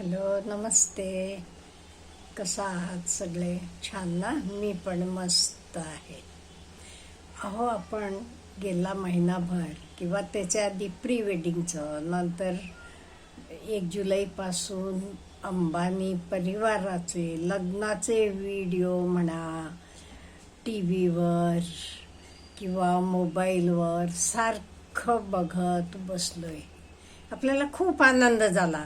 Hello नमस्ते. कसा आहात सगळे? छान ना? मी पण मस्त आहे. अहो आपण गेला महिनाभर किंवा त्याच्या आधी प्री वेडिंगचं नंतर एक जुलैपासून अंबानी परिवाराचे लग्नाचे व्हिडिओ म्हणा टी व्हीवर किंवा मोबाईलवर सारखं बघत बसलोय. आपल्याला खूप आनंद झाला.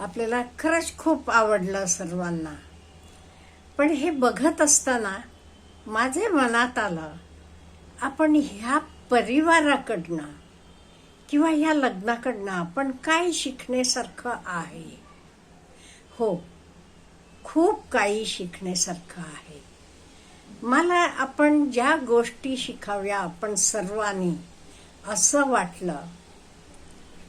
आपल्याला खरंच खूप आवडलं सर्वांना. पण हे बघत असताना माझे मनात आलं आपण ह्या परिवाराकडनं किंवा ह्या लग्नाकडनं आपण काय शिकण्यासारखं आहे? हो खूप काही शिकण्यासारखं आहे. मला आपण ज्या गोष्टी शिकाव्या आपण सर्वांनी असं वाटलं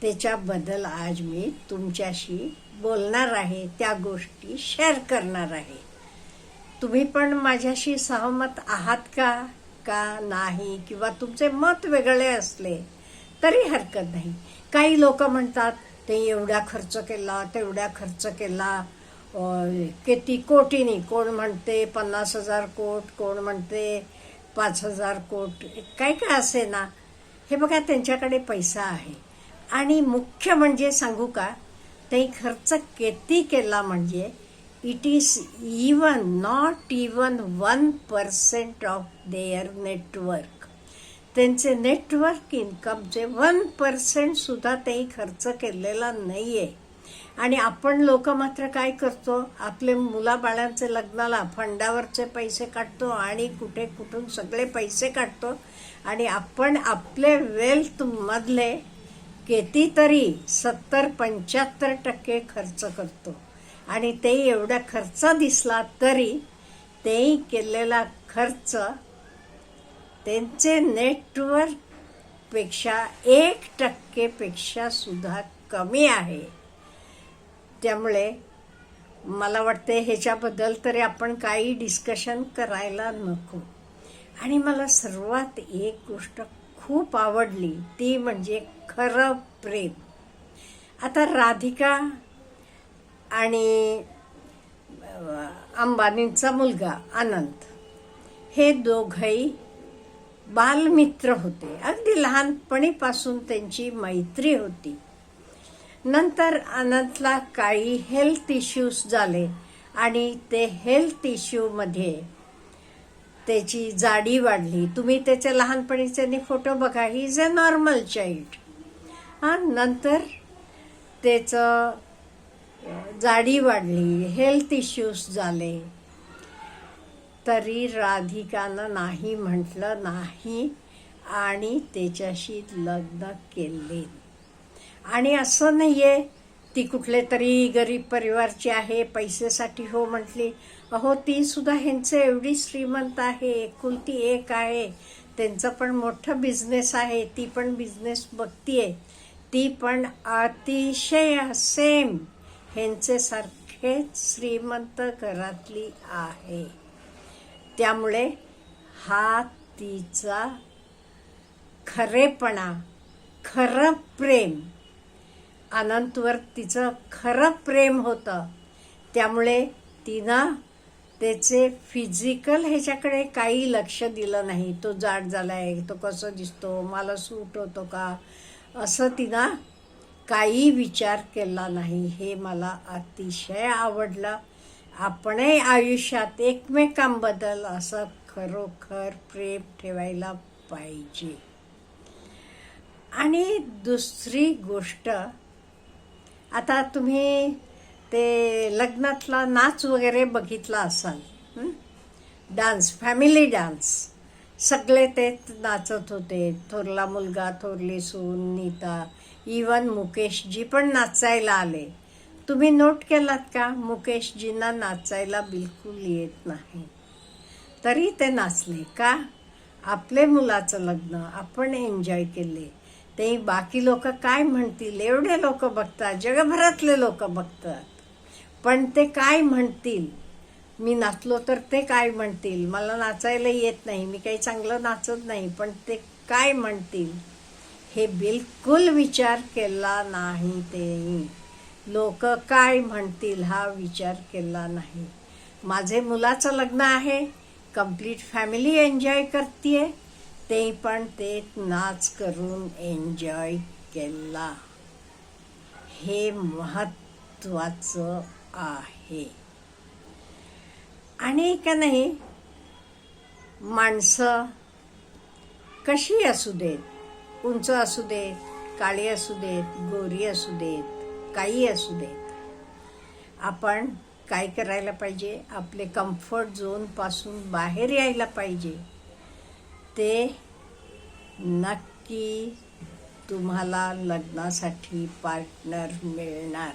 त्याच्याबद्दल आज मी तुमच्याशी बोलणार आहे त्या गोष्टी शेअर करणार आहे. तुम्ही पण माझ्याशी सहमत आहात का? का नाही? किंवा तुमचे मत वेगळे असले तरी हरकत नाही. काही लोक म्हणतात ते एवढा खर्च केला तेवढा खर्च केला. किती कोटीनी कोण म्हणते पन्नास हजार कोट कोण म्हणते पाच हजार कोट काय काय असे ना हे बघा त्यांच्याकडे पैसा आहे. आणि मुख्य म्हणजे सांगू का? ते खर्च किती केला म्हणजे? It is even not even one percent of their network त्यांचे नेटवर्क इन्कमचे वन पर्सेंट सुद्धा ते खर्च केलेला नाही आहे आणि आपण लोक मात्र काय करतो? आपले मुलाबाळांचे लग्नाला फंडावरचे पैसे काढतो आणि कुठे कुठून सगळे पैसे काढतो. आणि आपण आपले वेल्थ मधले कितीतरी सत्तर पंच्याहत्तर टक्के खर्च करतो. आणि ते एवढा खर्च दिसला तरी ते केलेला खर्च त्यांचे नेटवर्कपेक्षा एक टक्केपेक्षा सुद्धा कमी आहे. त्यामुळे मला वाटते ह्याच्याबद्दल तरी आपण काही डिस्कशन करायला नको. आणि मला सर्वात एक गोष्ट खूप आवडली. ती म्हणजे खरं प्रेम. आता राधिका आणि अंबानींचा मुलगा अनंत हे दोघही बालमित्र होते. अगदी लहानपणीपासून त्यांची मैत्री होती. नंतर अनंतला काही हेल्थ इश्यूज झाले आणि ते हेल्थ इश्यूमध्ये त्याची जाडी वाढली. तुम्ही त्याचे लहानपणीचे फोटो बघा he is a normal child हां नंतर त्याचं जाडी वाढली हेल्थ इश्यूज झाले. तरी राधिकानं नाही म्हटलं नाही आणि त्याच्याशी लग्न केले. आणि असं नाही आहे ती कुठले तरी गरीब परिवारची आहे पैसेसाठी हो म्हटली अहो ती सुद्धा ह्यांचं एवढी श्रीमंत आहे एकुलती एक आहे. त्यांचं पण मोठं बिझनेस आहे ती पण बिझनेस बघतीये. ती पण अतिशय सेम ह्यांचे सारखेच श्रीमंत घरातली आहे. त्यामुळे हा तिचा खरेपणा खरं प्रेम अनंतवर तिचं खरं प्रेम होतं. त्यामुळे तिनं त्याचे फिजिकल ह्याच्याकडे काही लक्ष दिलं नाही. तो जाड झाला आहे तो कसं दिसतो मला सूट होतो का? असं तिनं काही विचार केला नाही. हे मला अतिशय आवडलं. आपणही आयुष्यात एकमेकांबद्दल असं खरोखर प्रेम ठेवायला पाहिजे. आणि दुसरी गोष्ट आता तुम्ही ते लग्नातला नाच वगैरे बघितला असाल डान्स फॅमिली डान्स सगळे ते नाचत होते. थोरला मुलगा थोरली सून नीता इवन मुकेशजी पण नाचायला आले. तुम्ही नोट केलात का? मुकेशजींना नाचायला बिलकुल येत नाही. तरी ते नाचले का? आपले मुलाचं लग्न आपण एन्जॉय केले. ते बाकी लोक काय म्हणतील? एवढे लोक बघतात. जगभरातले लोक बघतात. पण ते काय म्हणतील? मी नाचलो तर ते काय म्हणतील? मला नाचायला येत नाही. मी काही चांगलं नाचत नाही. पण ते काय म्हणतील? हे बिलकुल विचार केला नाही ते लोक काय म्हणतील हा विचार केला नाही. माझे मुलाचं लग्न आहे. कंप्लीट फॅमिली एन्जॉय करते ते पण ते नाच करून एन्जॉय केला. हे महत्वाचं आहे. आणि का नाही माणसं कशी असू देत? उंच असू देत काळी असू देत गोरी असू देत काही असू देत? आपण काय करायला पाहिजे? आपले कम्फर्ट झोनपासून बाहेर यायला पाहिजे. ते नक्की तुम्हाला लग्नासाठी पार्टनर मिळणार.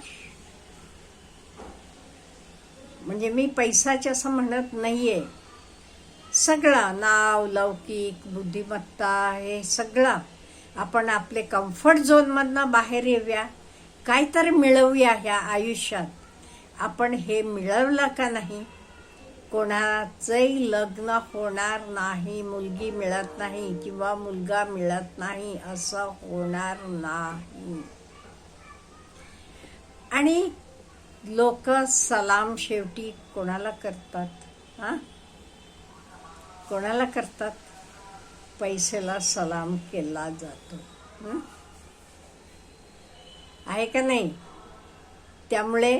म्हणजे मी पैसाच्या असं म्हणत नाही आहे सगळा नाव लौकिक बुद्धिमत्ता हे सगळं आपण आपले कम्फर्ट झोनमधनं बाहेर येऊया. काहीतरी मिळवूया ह्या आयुष्यात. आपण हे मिळवलं का नाही? कोणाचंही लग्न होणार नाही मुलगी मिळत नाही किंवा मुलगा मिळत नाही असं होणार नाही. आणि लोक सलाम शेवटी कोणाला करतात हां? कोणाला करतात? पैसेला सलाम केला जातो आहे का नाही? त्यामुळे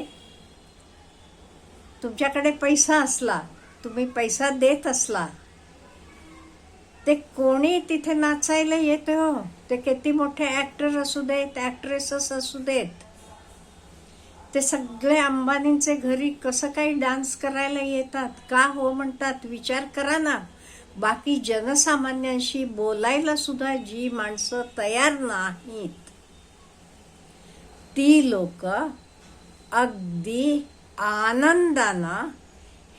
तुमच्याकडे पैसा असला तुम्ही पैसा देत असला ते कोणी तिथे नाचायला येते हो? ते किती मोठे ॲक्टर असू देत ॲक्ट्रेसेस असू देत. ते सगळे अंबानींचे घरी कसं काही डान्स करायला येतात का हो म्हणतात विचार करा ना. बाकी जनसामान्यांशी बोलायला सुद्धा जी माणसं तयार नाहीत ती लोक अगदी आनंदानं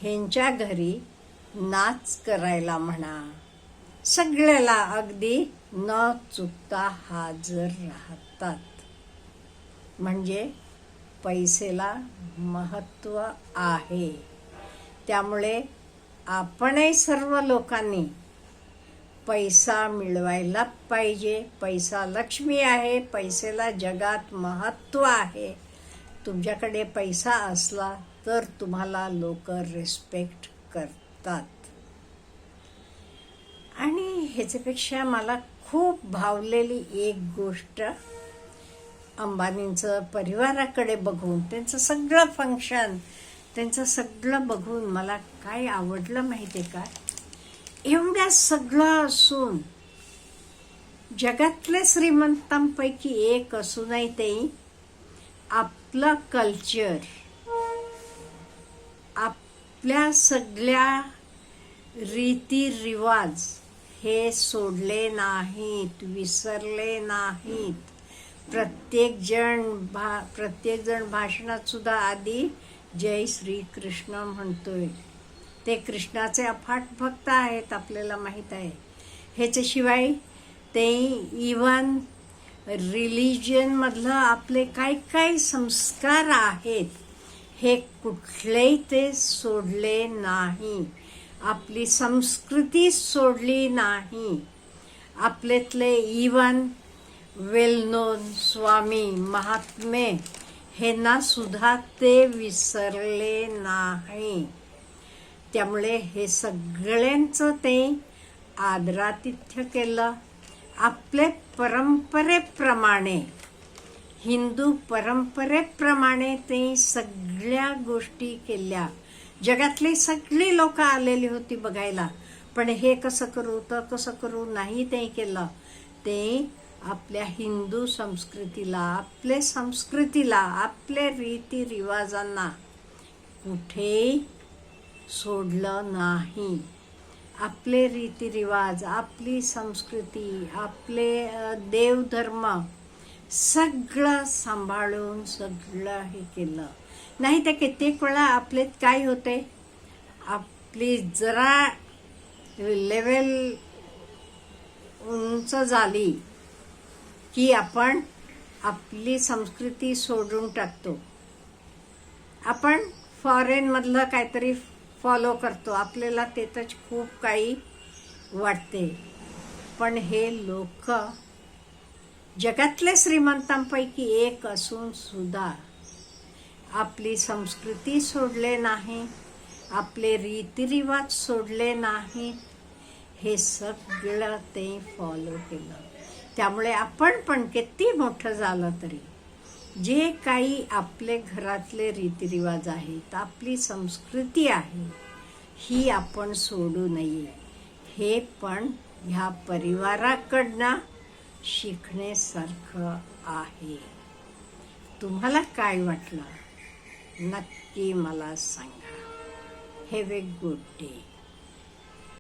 ह्यांच्या घरी नाच करायला म्हणा. सगळ्याला अगदी न चुकता हजर राहतात. म्हणजे पैसेला महत्त्व आहे. त्यामुळे आपणही सर्व लोकांनी पैसा मिळवायला पाहिजे. पैसा लक्ष्मी आहे पैसेला जगात महत्त्व आहे. तुमच्याकडे पैसा असला तर तुम्हाला लोक रिस्पेक्ट करतात. आणि ह्याच्यापेक्षा मला खूप भावलेली एक गोष्ट अंबानींचं परिवाराकडे बघून त्यांचं सगळं फंक्शन त्यांचं सगळं बघून मला काय आवडलं माहिती का? एवढ्या सगळं असून जगातले श्रीमंतांपैकी एक असूनही ते आपलं कल्चर आपल्या सगळ्या रीतिरिवाज हे सोडले नाहीत विसरले नाहीत प्रत्येक जण भा प्रत्येक जण भाषणात सुद्धा आधी जय श्री कृष्ण म्हणतोय. ते कृष्णाचे अफाट भक्त आहेत आपल्याला माहीत आहे. ह्याच्याशिवाय ते इवन रिलिजनमधलं आपले काय काय संस्कार आहेत हे कुठलेही ते सोडले नाही. आपली संस्कृती सोडली नाही. आपल्यातले इवन वेल नोन स्वामी महात्मे ह्यांना सुद्धा ते विसरले नाही. त्यामुळे हे सगळ्यांचं ते आदरातिथ्य केलं. आपले परंपरेप्रमाणे हिंदू परंपरेप्रमाणे ते सगळ्या गोष्टी केल्या. जगातली सगळी लोक आलेली होती बघायला. पण हे कसं करू तर कसं करू नाही ते केलं. ते आपल्या हिंदू संस्कृतीला आपले संस्कृतीला आपले रीतिरिवाजांना कुठेही सोडलं नाही. आपले रीतिरिवाज आपली संस्कृती आपले देवधर्म सगळं सांभाळून सगळं हे केलं. नाही तर कित्येक वेळा आपले काय होते? आपली जरा लेवल उंच झाली. की आपण आपली संस्कृती सोडून टाकतो. आपण फॉरेनमधलं काहीतरी फॉलो करतो. आपल्याला त्यातच खूप काही वाटते. पण हे लोक जगातल्या श्रीमंतांपैकी एक असून सुद्धा आपली संस्कृती सोडले नाही आपले रीतिरिवाज सोडले नाहीत हे सगळं ते फॉलो केलं. त्यामुळे आपण पण किती मोठं झालं तरी जे काही आपले घरातले रीतिरिवाज आहेत आपली संस्कृती आहे ही आपण सोडू नये. हे पण ह्या परिवाराकडनं शिकण्यासारखं आहे. तुम्हाला काय वाटलं? नक्की मला सांगा. Have a good day